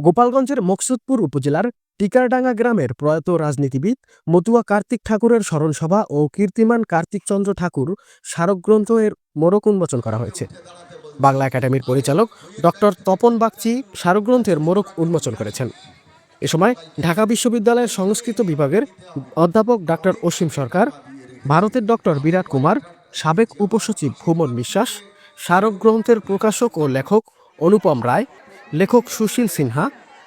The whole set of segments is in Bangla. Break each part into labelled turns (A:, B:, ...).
A: গোপালগঞ্জের মকসুদপুর উপজেলার টিকারডাঙ্গা গ্রামের প্রয়াত রাজনীতিবিদ মতুয়া কার্তিক ঠাকুরের স্মরণসভা ও কীর্তিমান কার্তিকচন্দ্র ঠাকুর স্মারকগ্রন্থ এর মোড়ক উন্মোচন করা হয়েছে। বাংলা একাডেমির পরিচালক ডক্টর তপন বাগচি স্মারকগ্রন্থের মোড়ক উন্মোচন করেছেন। এ সময় ঢাকা বিশ্ববিদ্যালয়ের সংস্কৃত বিভাগের অধ্যাপক ডক্টর অসীম সরকার, ভারতের ডক্টর বিরাট কুমার, সাবেক উপসচিব ভুমন বিশ্বাস স্মারক গ্রন্থের প্রকাশক ও লেখক অনুপম রায় লেখক সুশীল সিনহা,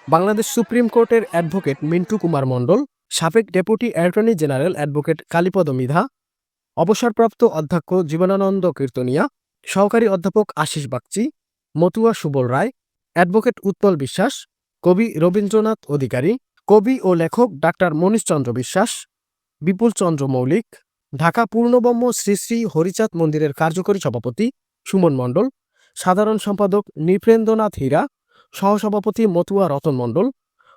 A: বাংলাদেশ সুপ্রিম কোর্টের অ্যাডভোকেট মিন্টু কুমার মণ্ডল, সাবেক deputy attorney general advocate Kalipada Midha, অবসরপ্রাপ্ত অধ্যক্ষ জীবনানন্দ কীর্তনিয়া, সহকারী অধ্যাপক আশিস বাগচি, মতুয়া সুবল রায়, অ্যাডভোকেট উৎপল বিশ্বাস, কবি রবীন্দ্রনাথ অধিকারী, কবি ও লেখক ডাক্তার মনীশচন্দ্র বিশ্বাস, বিপুল চন্দ্র মৌলিক, ঢাকা পূর্ণবম্য শ্রী শ্রী হরিচাঁদ মন্দিরের কার্যকরী সভাপতি সুমন মণ্ডল, সাধারণ সম্পাদক নৃপেন্দ্রনাথ হীরা সহসভাপতি মতুয়া রতন মণ্ডল,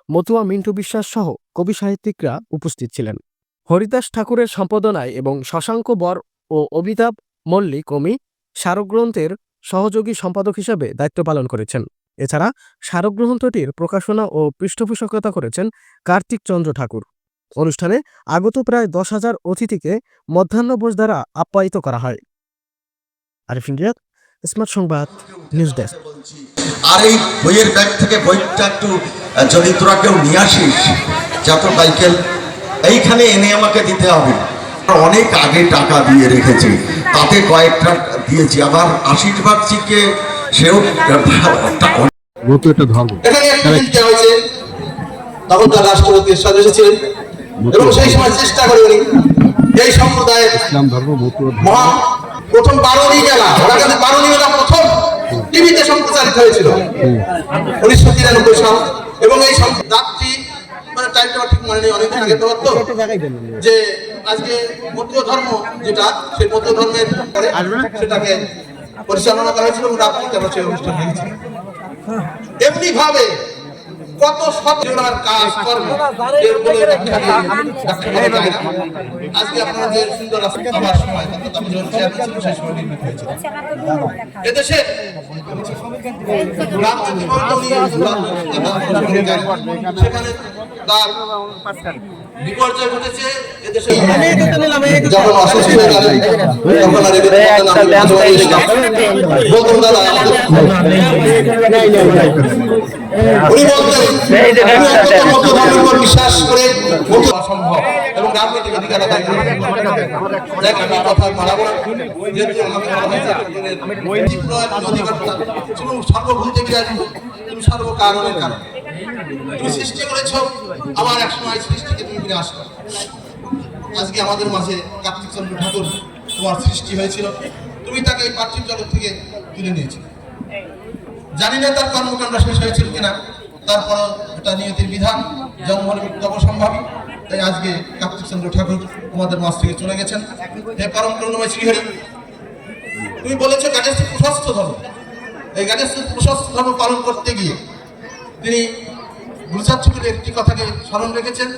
A: মতুয়া মিন্টু বিশ্বাস সহ কবি সাহিত্যিকরা উপস্থিত ছিলেন। হরিদাস ঠাকুরের সম্পাদনায় এবং শশাঙ্ক বর ও অমিতাভ মল্লিক কমি স্মারকগ্রন্থের সহযোগী সম্পাদক হিসেবে দায়িত্ব পালন করেছেন। এছাড়া স্মারকগ্রন্থটির প্রকাশনা ও পৃষ্ঠপোষকতা করেছেন কার্তিক চন্দ্র ঠাকুর। অনুষ্ঠানে আগত প্রায় দশ হাজার অতিথিকে মধ্যাহ্নভোজ দ্বারা আপ্যায়িত করা হয়। আরিফ ইন্ডিয়া, স্মার্ট সংবাদ, নিউজ ডেস্ক।
B: আর এই বইয়ের ব্যাগ থেকে বইটা একটু যদি তোরা কেউ নিয়ে আসিস যত বাইকেল এইখানে এনে আমাকে দিতে হবে। অনেক আগে টাকা দিয়ে রেখেছি তাতে কয়েকটা দিয়েছি। আবার আশিস বাগচিকে সেও
C: এখানে একটা হয়েছে। তখন তার রাষ্ট্রপতি সদস্য ছিলেন এবং সেই সময় চেষ্টা করে উনি এই সম্প্রদায়ের
D: ইসলাম ধর্ম
C: মহান প্রথম ওরা কিন্তু বারোনি মেলা প্রথম। টিভিতে সম্প্রচারিত হয়েছিল। উনিশশো তিরানব্বই সাল। এবং এই সম- মানে টাইমটা ঠিক মনে নেই, অনেকদিন আগে তো, যে আজকে মধ্য ধর্ম যেটা, সেই মধ্য ধর্মের পরে সেটাকে পরিচালনা করা হয়েছিল এবং রাত্রিতে আমরা সেই অনুষ্ঠান দেখেছি। এমনি ভাবে কত শত জোড়ার কাজ কর্ম এর বলে ব্যাখ্যা দিয়ে ব্যাখ্যা করা যায় না। আজকে আপনারা যে সুন্দর আমার সময় হয়েছিল এদেশে সেখানে তার বিপর্যয় ঘটেছে এদেশে যখন অসুস্থ হয়ে গেলেন তখন আর এদের মধ্যে না আমি যোগাযোগ ছিলাম। বলতাম দাদা উনি বলতেন উনি অত্যন্ত মধ্য ধর্মের উপর বিশ্বাস করে অসম্ভব। এবং রাজনৈতিক অধিকার আদায় করে। দেখ আমি কথা বাড়াবো না। যেহেতু আমাকে বলা হয়েছে একজনের প্রয়োজন অধিকারটা তুমি সর্বভূম থেকে আসব তুমি সর্বকারণের কারণ। সৃষ্টি করেছ, আবার এক সময় সৃষ্টিকে তুমি বিনাশ করো। আজকে আমাদের মাঝে কার্তিক চন্দ্র ঠাকুর তোমার সৃষ্টি হয়েছিল। তুমি তাকে এই পার্থিব জগৎ থেকে তুলে নিয়েছিলে। জানি না তার কর্মকাণ্ড শেষ হয়েছিল কিনা তারপর এটা নিয়তির বিধান জন্ম মৃত্যু অবসম্ভাবী। তাই আজকে কার্তিক চন্দ্র ঠাকুর তোমাদের মাছ থেকে চলে গেছেন। হে পরম করুণময় শ্রীহরি, তুমি বলেছ গানেশ প্রশস্ত ধর্ম। এই গানেশ প্রশস্ত ধর্ম পালন করতে গিয়ে তিনি গুরুচাঁদ ঠাকুরের একটি কথাকে স্মরণ রেখেছেন।